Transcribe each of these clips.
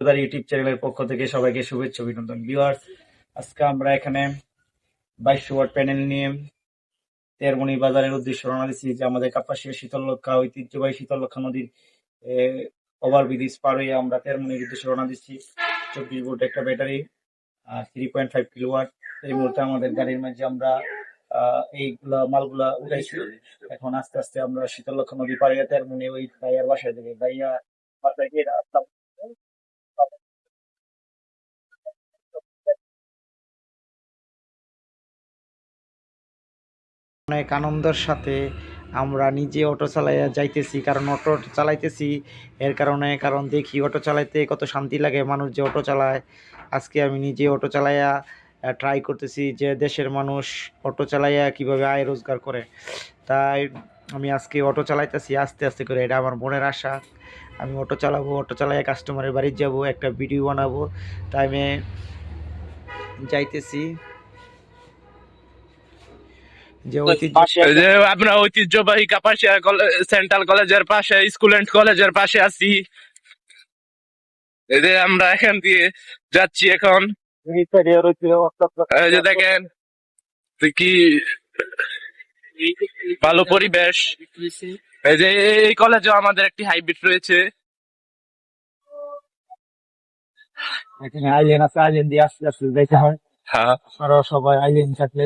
তার ইউটিউব চ্যানেলের পক্ষ থেকে সবাইকে শুভেচ্ছা, অভিনন্দন ভিউয়ার্স আজকে আমরা এখানে বাইশশো ওয়াট প্যানেল নিয়ে তেরমণি বাজারের উদ্দেশ্যে রওনা দিচ্ছি যে আমাদের কাপাসিয়া শীতলক্ষা ঐতিহ্যবাহী শীতলক্ষা নদীর ওভারব্রিজ পার হয়ে আমরা তেরমণির উদ্দেশ্যে রওনা দিচ্ছি। চব্বিশ ভোল্ট একটা ব্যাটারি আর থ্রি পয়েন্ট ফাইভ কিলোওয়াট এই মুহূর্তে আমাদের গাড়ির মাঝে আমরা এইগুলা মালগুলা উঠাইছি। এখন আস্তে আস্তে আমরা শীতলক্ষা নদী পাড়ে তেরমণি ওই ভাইয়ার বাসায় থেকে ভাইয়া, বাসায় গিয়ে অনেক আনন্দের সাথে আমরা নিজে অটো চালাইয়া যাইতেছি, কারণ অটো চালাইতেছি এর কারণে, কারণ দেখি অটো চালাইতে কত শান্তি লাগে। মানুষ যে অটো চালায়, আজকে আমি নিজে অটো চালাইয়া ট্রাই করতেছি যে দেশের মানুষ অটো চালাইয়া কীভাবে আয় রোজগার করে। তাই আমি আজকে অটো চালাইতেছি আস্তে আস্তে করে, এটা আমার মনের আশা। আমি অটো চালাবো, অটো চালাইয়া কাস্টমারের বাড়ি যাব, একটা ভিডিও বানাবো। তাই আমি যাইতেছি। যে আমরা ঐতিহ্যবাহী কাপাসিয়া সেন্ট্রাল কলেজের পাশে স্কুলেন্ট কলেজের পাশে আছি। এই যে আমরা এখান দিয়ে যাচ্ছি এখন। এই যে দেখেন কি ভালো পরিবেশ। এই যে এই কলেজে আমাদের একটি হাইব্রিড রয়েছে। এখানে আইল্যান্ড আছে আইল্যান্ড দিয়ে আস্তে আস্তে যাইতে হ্যাঁ। আপনারা সবাই আইল্যান্ড থাকলে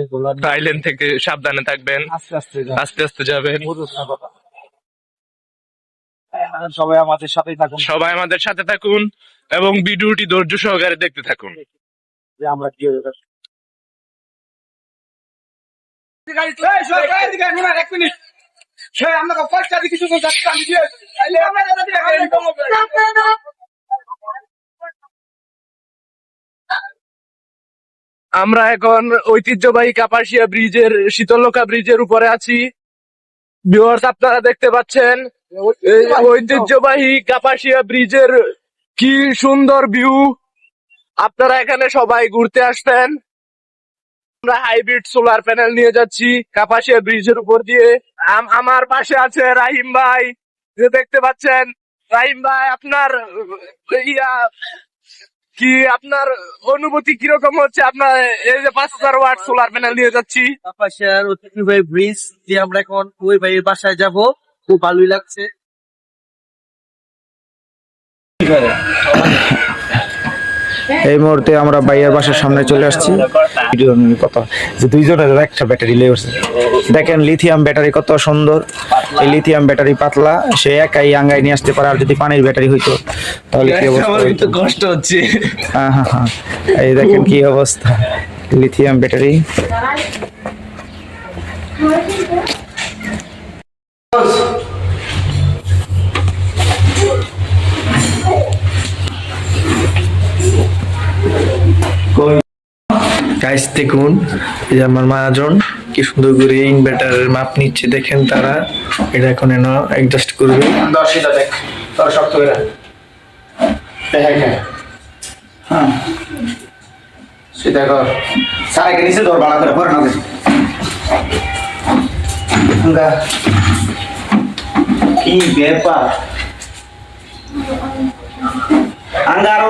আইল্যান্ড থেকে সাবধানে থাকবেন। আস্তে আস্তে আস্তে আস্তে যাবেন। বুঝুস না কথা। হ্যাঁ, সবাই আমাদের সাথেই থাকুন। সবাই আমাদের সাথে থাকুন এবং ভিডিওটি ধৈর্য সহকারে দেখতে থাকুন। যে আমরা কি হয়ে আমরা এখন ঐতিহ্যবাহী কাপাসিয়া ব্রিজের শীতলকা ব্রিজের উপরে আছি। ভিউয়ার্স আপনারা দেখতে পাচ্ছেন ঐতিহ্যবাহী কাপাসিয়া ব্রিজের কি সুন্দর ভিউ আপনারা এখানে সবাই ঘুরতে আসতেন আমরা হাইব্রিড সোলার প্যানেল নিয়ে যাচ্ছি কাপাসিয়া ব্রিজের উপর দিয়ে। আম- আমার পাশে আছে রাহিম ভাই। যে দেখতে পাচ্ছেন, রাহিম ভাই, আপনার, ইয়া কি আপনার অনুভূতি কীরকম হচ্ছে? আপনার এই যে পাঁচ হাজার ওয়াট সোলার প্যানেল নিয়ে যাচ্ছি। কাপাসিয়ার ভাই ব্রিজ দিয়ে আমরা এখন ওই ভাইয়ের বাসায় যাব। খুব ভালোই লাগছে। এই মুহূর্তে আমরা বাইয়ের বাসার সামনে চলে আসছি। ভিডিও কত যে দুইজনের একটা ব্যাটারি লেগেছে দেখেন লিথিয়াম ব্যাটারি কত সুন্দর। এই লিথিয়াম ব্যাটারি পাতলা সে একাই আঙ্গাই নিয়ে আসতে পারে আর যদি পানির ব্যাটারি হইতো তাহলে কি অবস্থা? কষ্ট হচ্ছে। হ্যাঁ হ্যাঁ হ্যাঁ। এই দেখেন কি অবস্থা। লিথিয়াম ব্যাটারি গাইস দেখুন, এই যে আমার মহাজন কি সুন্দর করে ইনভার্টারের মাপ নিচ্ছে, দেখেন তারা। এটা এখন এনে অ্যাডজাস্ট করবে। দর্শিতা দেখ তোর শক্ত করে। হ্যাঁ হ্যাঁ। হ্যাঁ। সেটা কর। সারাকে নিচে ধর, বাড়া করে, পরে না কি ব্যাপার? আঙ্গা আর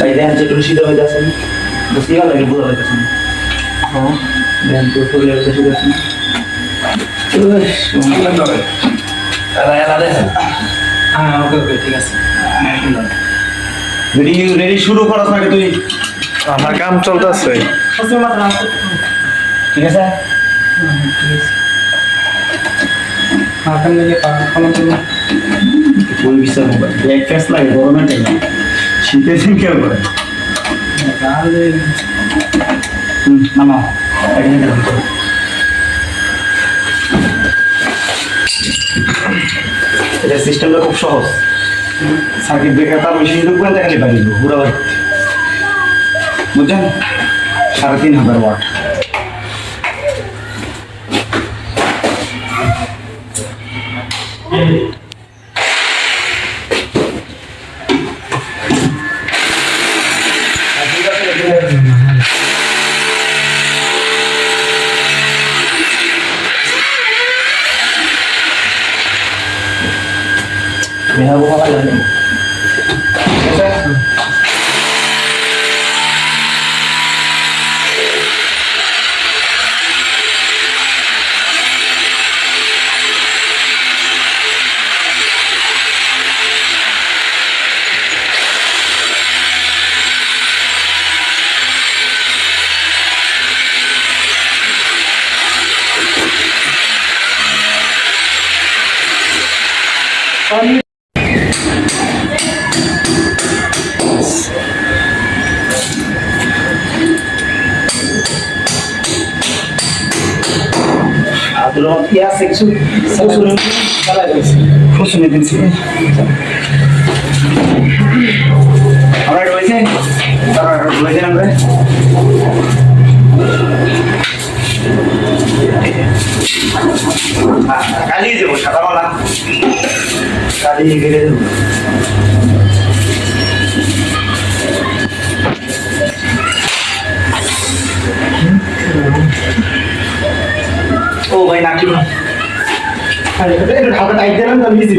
সাই দেন যে তুমি শীত হয়ে যাচ্ছে। বুঝতে গেল লাগে বুঝা হইতেছে না হ্যাঁ। তো ফুলে হইতেছে যাচ্ছে হ্যাঁ ওকে ওকে ঠিক আছে। রেডি রেডি শুরু করার আগে তুই। আমার কাম চলতেছে। ঠিক আছে? কোন বিষয় মোবাইল এক ফেস লাগে গরমের টাইমে দিন কেউ করে রাখো। এটা সিস্টেমটা খুব সহজ। সার্কিট ব্রেকার তার মেশিন ঢুকবে দেখালে পারি। পুরো বুঝছেন? সাড়ে তিন হাজার ওয়াট। ঠিক আব্দুল রহমান কি আছে কিছু ফুসুনি দিচ্ছি আমরা রয়েছে তারা রয়েছেন আমরা কালিয়ে দেবো সাদা মালা। কালিয়ে গেলে দেবো। ও ভাই নাকি আরে এটা একটু ঢাকা টাইট দিলাম তো আমি দিছি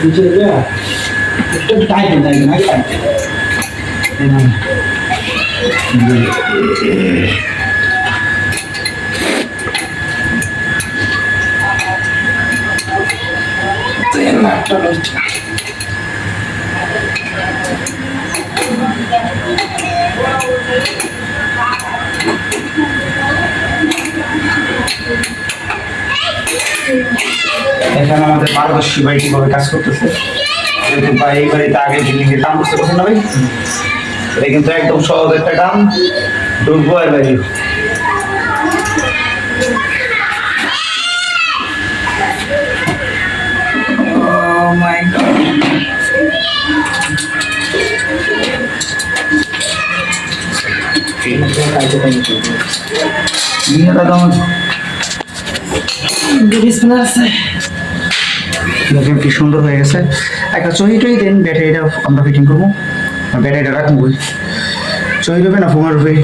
নিচে দে একটু টাইট দিন টাইট না টাইট এখানে আমাদের পারদর্শী ভাই কীভাবে কাজ করতেছে? ভাই এই বাড়িতে আগে বিল্ডিং এর কাম করতে পারছেন না ভাই? এটা কিন্তু একদম সহজ একটা কাম ঢুকবো আর বাড়ি দেখেন কি সুন্দর হয়ে গেছে। একটা চহি টহি দেন ব্যাটারিটা আমরা ফিটিং করব। ব্যাটারিটা রাখব চহি দেবে না ফোনের রূপে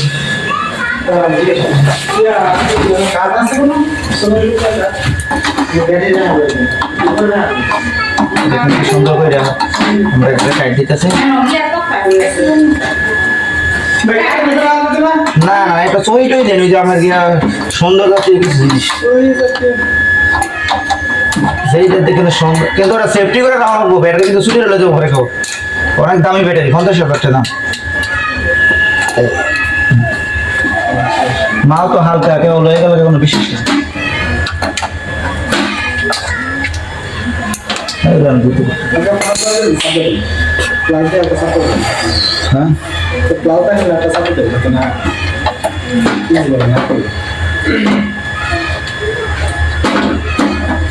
সুন্দর না না ওই যে আমার জাতীয় জিনিস। সেইটা দেখে তো সুন্দর কিন্তু ওরা সেফটি করে রাখব ব্যাটারি কিন্তু ছুটি দেবো ঘরে খাব। অনেক দামি ব্যাটারি, পঞ্চাশ হাজার দাম। মাল তো হালকা কেউ লয়ে গেলে কোনো বিশেষ না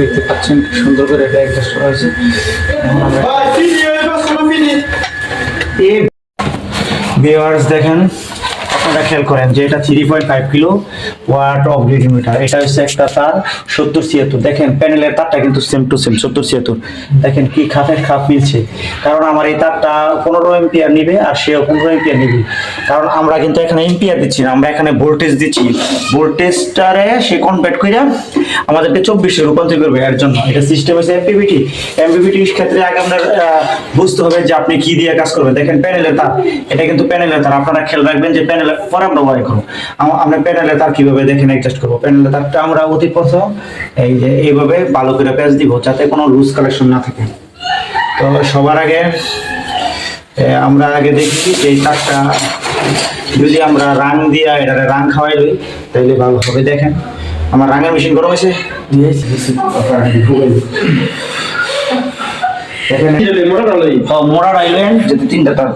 দেখতে পাচ্ছেন কি সুন্দর করে এটা অ্যাডজাস্ট করা হয়েছে। এখন আমরা ভিউয়ার্স দেখেন আপনারা খেয়াল করেন যে এটা three point five kilowatt of meter এটা হচ্ছে একটা তার সত্তর ছিয়াত্তর। দেখেন প্যানেলের তারটা কিন্তু সেম টু সেম সত্তর ছিয়াত্তর। দেখেন কি খাপের খাপ মিলছে। কারণ আমার এই তারটা পনেরো এম্পিয়ার নিবে আর সেও পনেরো এম্পিয়ার নিবে। কারণ আমরা কিন্তু এখানে এম্পিয়ার দিচ্ছি না, আমরা এখানে ভোল্টেজ দিচ্ছি। ভোল্টেজটারে সে কনভার্ট করে আমাদেরকে চব্বিশে রূপান্তর করবে। এর জন্য এটা সিস্টেম হচ্ছে এমপিবিটি এমপিবিটির ক্ষেত্রে আগে আপনার বুঝতে হবে যে আপনি কি দিয়ে কাজ করবেন। দেখেন প্যানেলের তার। এটা কিন্তু প্যানেলের তার। আপনারা খেয়াল রাখবেন যে প্যানেলের পরে আমরা ওয়াই করব। আমরা প্যানেলের তার কীভাবে দেখেন অ্যাডজাস্ট করব। প্যানেলের তারটা আমরা অতি প্রথম এই যে এইভাবে ভালো করে প্যাচ দিব যাতে কোনো লুজ কালেকশন না থাকে। তো সবার আগে আমরা আগে দেখি যে তারটা যদি আমরা রাং দিয়া এটারে রাং খাওয়াই লই তাইলে ভালো হবে। দেখেন আমার রাঙের মেশিন গরম হয়েছে। হ্যাঁ, মোড়া আইল্যান্ড যদি তিনটা তার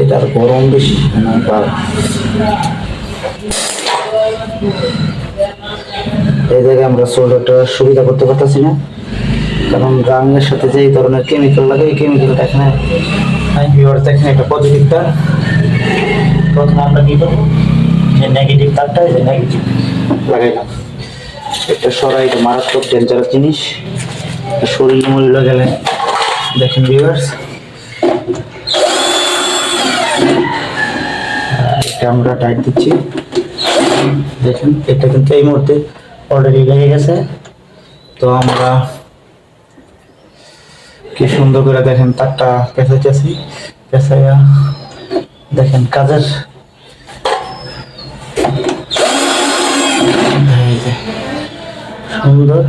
এটার গরম বেশি এই জায়গায় আমরা সোল্ডারটা সুবিধা করতে পারতেছি না, কারণ রাঙের সাথে যে ধরনের কেমিক্যাল লাগে, এই কেমিক্যালটা এখানে ভিওর দেখেন এটা পজিটিভ তার প্রথমে আমরা কি করব? যে নেগেটিভ তারটা যে নেগেটিভ লাগাইলাম। এটা সরাই এটা মারাত্মক ডেঞ্জারাস জিনিস। শরীর মূল্য গেলে। দেখেন ভিউয়ার্স এটা আমরা টাইট দিচ্ছি। দেখেন, এটা কিন্তু এই মুহূর্তে অলরেডি লেগে গেছে। তো আমরা কি সুন্দর করে দেখেন, তারটা পেঁচাইতেছি। পেঁচাইয়া দেখেন, কাজের সুন্দর।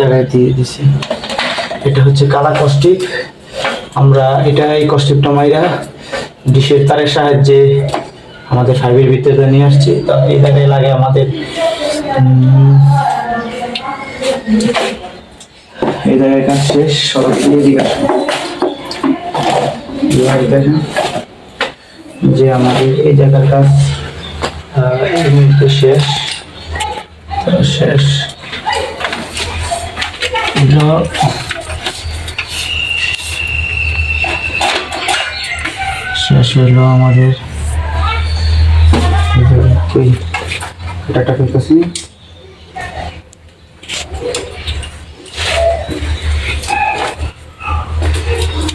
জায়গায় দিয়ে দিছি। এটা হচ্ছে কালা কস্টিক আমরা এটা, এই কস্টিপটা মাইরা ডিশের তারের সাহায্যে আমাদের ফাইভের ভিতরে নিয়ে আসছি। তো এই জায়গায় লাগে আমাদের এই জায়গায় কাজ শেষ আসুন। এবার দেখেন যে আমাদের এই জায়গার কাজ শেষ। শেষ। শেষ হইল আমাদের। ডাটা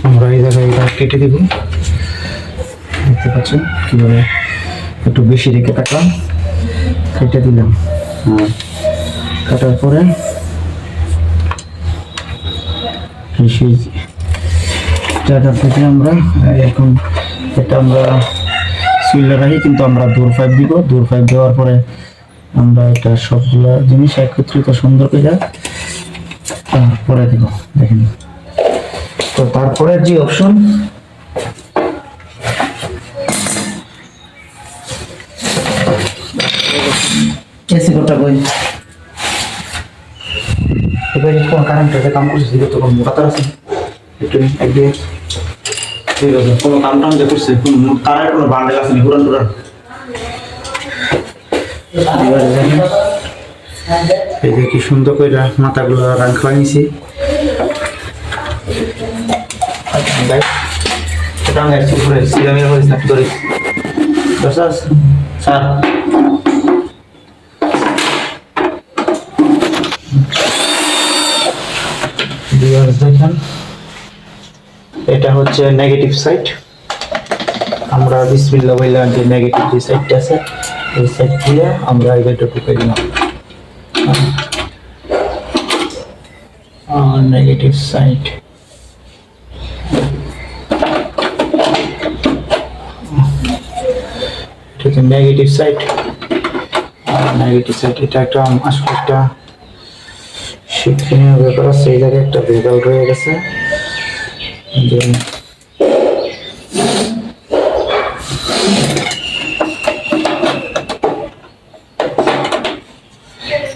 আমরা এই জায়গায় এটা কেটে দিব। দেখতে পাচ্ছেন কীভাবে একটু বেশি রেখে কাটলাম। কেটে দিলাম। আর কাটার পরে আমরা এখন এটা আমরা সুইলে রাখি, কিন্তু আমরা দূর পাইপ দিব। দূর পাইপ দেওয়ার পরে আমরা এটা সবগুলা জিনিস একত্রিত সুন্দর করে তারপরে দিব। দেখেন। তো তারপরে যে অপশন কোটা কই এবারে কোন কারেন্টে কাম করছিস দিকে তো কোন মোটা তার আছে একটু একদিকে ঠিক আছে কোনো কাম টাম যে করছে কোনো তারের কোনো বান্ডেল আছে নি পুরান পুরান এই যে কি সুন্দর করে মাথাগুলো রাং খাওয়াই নিছি এটা আমি একটু ঘুরে সিরামির মধ্যে স্ন্যাপ করি স্যার। ভিউয়ার্স দেখেন এটা হচ্ছে নেগেটিভ সাইড আমরা বিসমিল্লাহ বললাম যে নেগেটিভ যে সাইডটা আছে, এই সাইড দিয়ে আমরা এটা ঢুকে দিলাম। নেগেটিভ সাইড এটা হচ্ছে নেগেটিভ সাইড নেগেটিভ সাইড এটা একটা আসলে একটা শিক্ষণীয় ব্যাপার আছে, এই জায়গায় একটা ভেজাল রয়ে গেছে।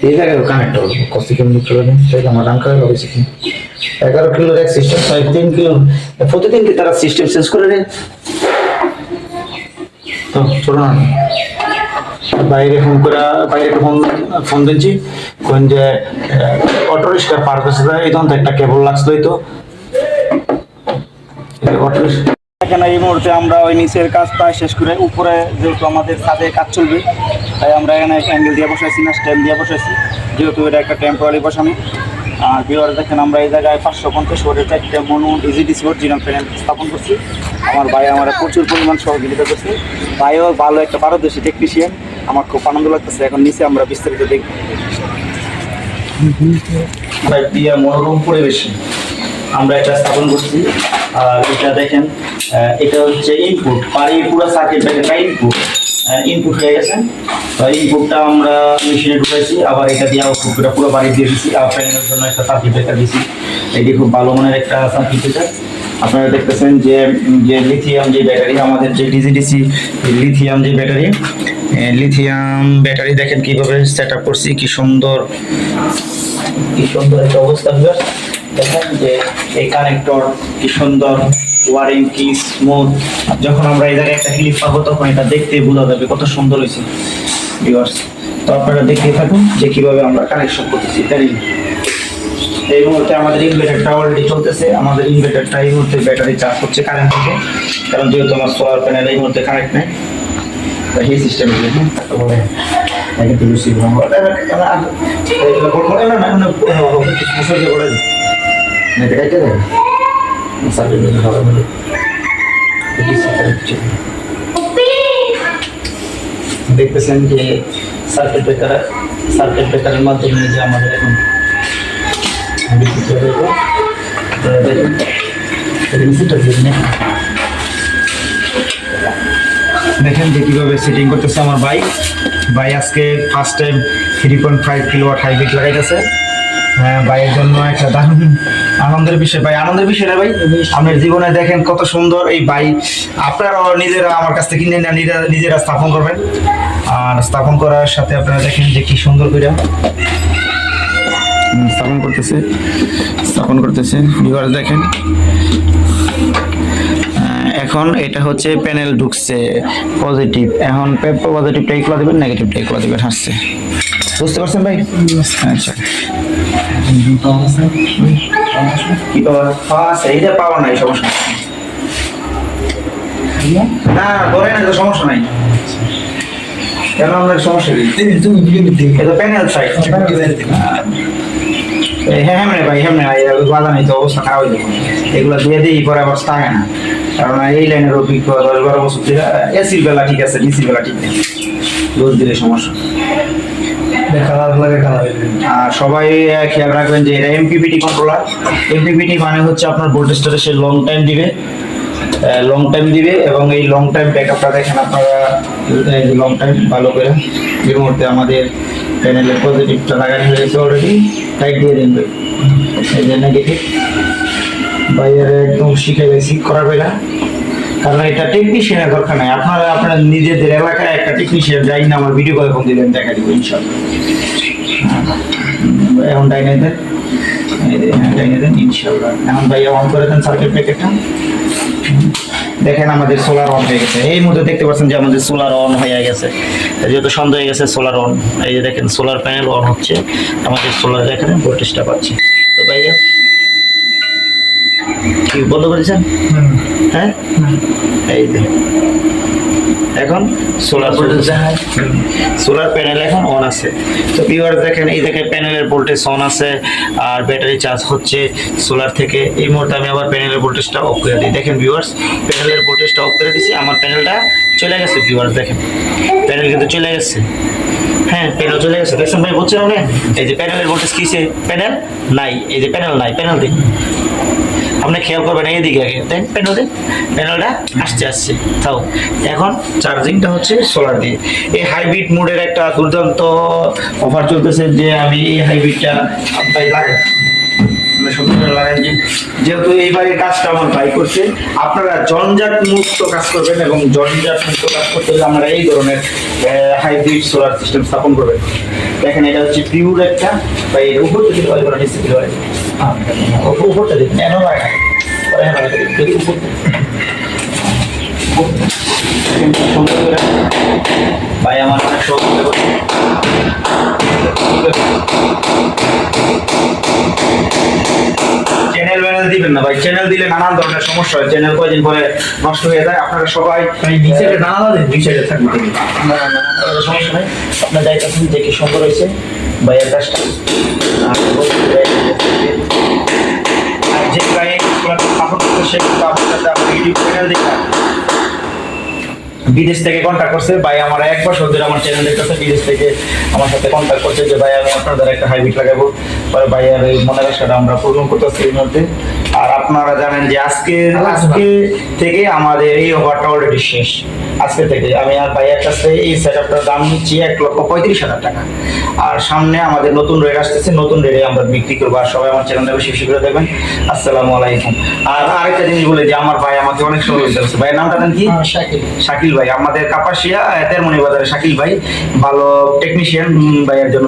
এই জায়গায় কানেক্ট হবে কত কেমনি চলে নেই তাহলে আমার কি এগারো কিলোর এক সিস্টেম ছয় তিন কিলো, প্রতিদিন কি তারা সিস্টেম চেঞ্জ করে নেয় তো চলো না বাইরে ফোন করে, বাইরে ফোন ফোন দিচ্ছি কোন যে অটো রিক্সা পার এই তখন একটা কেবল লাগছিল তো অটো এই মুহূর্তে আমরা ওই নিচের কাজ প্রায় শেষ করে উপরে যেহেতু আমাদের ছাদে কাজ চলবে, তাই আমরা এখানে অ্যাঙ্গেল দিয়ে বসাইছি না স্ট্যান্ড দিয়ে বসাইছি। যেহেতু এটা একটা টেম্পোরারি বসানো, আর বিওয়ার দেখেন আমরা এই জায়গায় পাঁচশো পঞ্চাশ ওয়াটের চারটে মনো ইজিডিসি অরিজিনাল প্যানেল স্থাপন করছি। আমার ভাই আমার প্রচুর পরিমাণ সহযোগিতা করছে। ভাইও ভালো একটা পারদর্শী টেকনিশিয়ান আমার খুব আনন্দ লাগতেছে। এখন নিচে আমরা বিস্তারিত দেখব। মনোরম পরিবেশে আমরা এটা স্থাপন করছি। আর এটা দেখেন এটা হচ্ছে ইনপুট বাড়ির পুরো সার্কিট ব্রেকারটা ইনপুট ইনপুট হয়ে গেছে। ইনপুটটা আমরা মেশিনে ঢুকাইছি, আবার এটা দিয়ে আউটপুটটা পুরো বাড়ি দিয়ে দিচ্ছি আর প্যানেলের জন্য একটা সার্কিট ব্রেকার দিচ্ছি এটি খুব ভালো মানের একটা সার্কিট ব্রেকার আপনারা দেখতেছেন যে যে লিথিয়াম যে ব্যাটারি আমাদের যে ডিজিডিসি লিথিয়াম যে ব্যাটারি লিথিয়াম ব্যাটারি দেখেন কীভাবে সেট আপ করছি, কি সুন্দর কি সুন্দর একটা অবস্থা। দেখেন যে এই কানেক্টর কি সুন্দর ওয়ারিং কি স্মুথ যখন আমরা এই জায়গায় একটা ক্লিপ পাবো, তখন এটা দেখতে বোঝা যাবে কত সুন্দর হয়েছে ভিউয়ার্স তো আপনারা দেখতে থাকুন যে কীভাবে আমরা কানেকশন করতেছি। তাই এই মুহূর্তে আমাদের ইনভার্টারটা অলরেডি চলতেছে। আমাদের ইনভার্টারটা এই মুহূর্তে ব্যাটারি চার্জ হচ্ছে কারেন্ট থেকে। কারণ যেহেতু আমার সোলার প্যানেল এই মুহূর্তে কানেক্ট নেই তো এই সিস্টেম বলে আগে তো লুসি না না না মুসল দিয়ে করে না এটা কাটতে দেবে সার্ভিস দিতে হবে বলে। দেখতেছেন যে সার্কিট ব্রেকার সার্কিট ব্রেকারের মাধ্যমে যে আমাদের এখন দেখুন, যে কীভাবে সেটিং করতেছে আমার বাইক ভাই আজকে first time three point five kilowatt hybrid লাগাইতেছে। হ্যাঁ ভাইয়ের জন্য একটা দারুণ আনন্দের বিষয়। ভাই আনন্দের বিষয় না ভাই? আপনার জীবনে দেখেন কত সুন্দর এই বাইক আপনারাও নিজেরা আমার কাছ থেকে কিনে না নিজেরা স্থাপন করবেন। আর স্থাপন করার সাথে আপনারা দেখেন যে কি সুন্দর করে স্থাপন করতেছে স্থাপন করতেছে। ভিউয়ার্স দেখেন। এখন এটা হচ্ছে প্যানেল ঢুকছে পজিটিভ এখন পজিটিভটা এগুলো দেবেন নেগেটিভটা এগুলো দেবেন হাসছে। বুঝতে পারছেন ভাই? আচ্ছা। কি পাওয়া আছে? নাই সমস্যা না ধরে না তো সমস্যা নাই। কেন আপনার সমস্যা নেই এটা প্যানেল সাইড হ্যাঁ হ্যাঁ ভাই হ্যাঁ নেই তো অবস্থা খারাপ হয়ে যাবে এগুলো দিয়ে দিই পরে আবার থাকে না। কারণ এই লাইনের অভিজ্ঞতা দশ বারো বছর থেকে এসির বেলা ঠিক আছে ডিসির বেলা ঠিক নেই। রোজ দিলে সমস্যা। আর সবাই খেয়াল রাখবেন যে এটা এমপিপিটি কন্ট্রোলার এমপিপিটি মানে হচ্ছে আপনার ভোল্টেজটা সে লং টাইম দিবে। লং টাইম দিবে এবং এই লং টাইম ব্যাকআপটা দেখেন আপনারা লং টাইম ভালো করে। এই মুহূর্তে আমাদের প্যানেলের পজিটিভটা লাগানো হয়ে গেছে অলরেডি টাইট দিয়ে দিন ভাই। এই যে নেগেটিভ বাইরে একদম শিখে গেছি, করার বেলা। কারণ এটা টেকনিশিয়ানের দরকার নাই। আপনারা, আপনার নিজেদের এলাকায় একটা টেকনিশিয়ান যাই না, আমার ভিডিও কল ফোন দিলেন দেখা দিব, ইনশাল্লাহ। হ্যাঁ। এখন ডাইনে দেন। ডাইনে দেন, ইনশাল্লাহ। এখন ভাইয়া অন করে দেন সার্কিট ব্রেকারটা দেখেন আমাদের সোলার অন হয়ে গেছে। এই মধ্যে দেখতে পাচ্ছেন যে আমাদের সোলার অন হয়ে গেছে। যেহেতু সন্ধ্যা হয়ে গেছে সোলার অন এই যে দেখেন সোলার প্যানেল অন হচ্ছে। আমাদের সোলার এখানে ভোল্টেজটা পাচ্ছে। তো ভাইয়া কি বন্ধ করেছেন হ্যাঁ? এই যে। এখন সোলার সোলার প্যানেল এখন অন আছে। তো ভিউয়ার দেখেন এই দেখে প্যানেলের ভোল্টেজ অন আছে আর ব্যাটারি চার্জ হচ্ছে সোলার থেকে। এই মুহূর্তে আমি আবার প্যানেলের ভোল্টেজটা অফ করে দিই। দেখেন ভিউয়ার্স প্যানেলের ভোল্টেজটা অফ করে দিছি। আমার প্যানেলটা চলে গেছে ভিউয়ার্স দেখেন। প্যানেল কিন্তু চলে গেছে। হ্যাঁ প্যানেল চলে গেছে। দেখছেন ভাই বুঝছেন আপনি এই যে প্যানেলের ভোল্টেজ কিসে প্যানেল নাই। এই যে প্যানেল নাই প্যানেল দিন আপনি খেয়াল করবেন এইদিকে আগে প্যানেল দিন। প্যানেলটা আসছে আসছে। তাও, এখন চার্জিংটা হচ্ছে সোলার দিয়ে। এই হাইব্রিড মোডের একটা দুর্দান্ত অফার চলতেছে যে আমি এই হাইব্রিডটা লাগাই। আপনি সত্যি লাগান যেহেতু এই বাড়ির কাজটা আমার ভাই করছে আপনারা জঞ্জাট মুক্ত কাজ করবেন এবং জঞ্জাট মুক্ত কাজ করতে হলে আমরা এই ধরনের হাইব্রিড সোলার সিস্টেম স্থাপন করবেন দেখেন এটা হচ্ছে পিউর একটা বা এর উপর যদি হয় করা নিচে দিতে হয় হ্যাঁ, উপর- উপরটা দেখুন এমন হয় পরে কি সুন্দর করে ভাই আমার অনেক সহযোগিতা করছে চ্যানেল ম্যানেল দিবেন না ভাই। চ্যানেল দিলে নানান ধরনের সমস্যা হয়। চ্যানেল কয়দিন পরে নষ্ট হয়ে যায়। আপনারা সবাই নিচে নানা দিন নিচে থাকবে। না না সমস্যা নেই। আপনার যে কি সুন্দর হয়েছে। ভাইয়ের কাজটা যে- আর যে সাপোর্ট কিন্তু আপনার ইউটিউব চ্যানেল দেখা বিদেশ থেকে কন্ট্যাক্ট করছে। ভাই আমার এক বছর ধরে আমার চ্যানেল দেখতেছে বিদেশ থেকে আমার সাথে কন্ট্যাক্ট করছে যে ভাই আমি আপনাদের একটা হাইব্রিড লাগাবো। পরে ভাই আর এই মনের আশাটা আমরা পূরণ করতেছি এর মধ্যে আর আপনারা জানেন যে আজকে আজকে থেকে আমাদের এই অফারটা অলরেডি শেষ। আজকে থেকে আমি আর ভাইয়ের কাছে এই সেট আপটার দাম নিচ্ছি এক লক্ষ পঁয়ত্রিশ হাজার টাকা। আর সামনে আমাদের নতুন রেট আসতেছে নতুন রেটে আমরা বিক্রি করব। আর সবাই আমার চ্যানেলটা বেশি বেশি করে দেখবেন। আসসালামু আলাইকুম। আর আরেকটা জিনিস বলে যে আমার ভাই আমাকে অনেক সহযোগিতা করছে ভাইয়ের নামটা দেন কি? শাকিল। ভাই। আমাদের কাপাসিয়া তেরমনি বাজারে শাকিল ভাই। ভালো টেকনিশিয়ান ভাইয়ের জন্য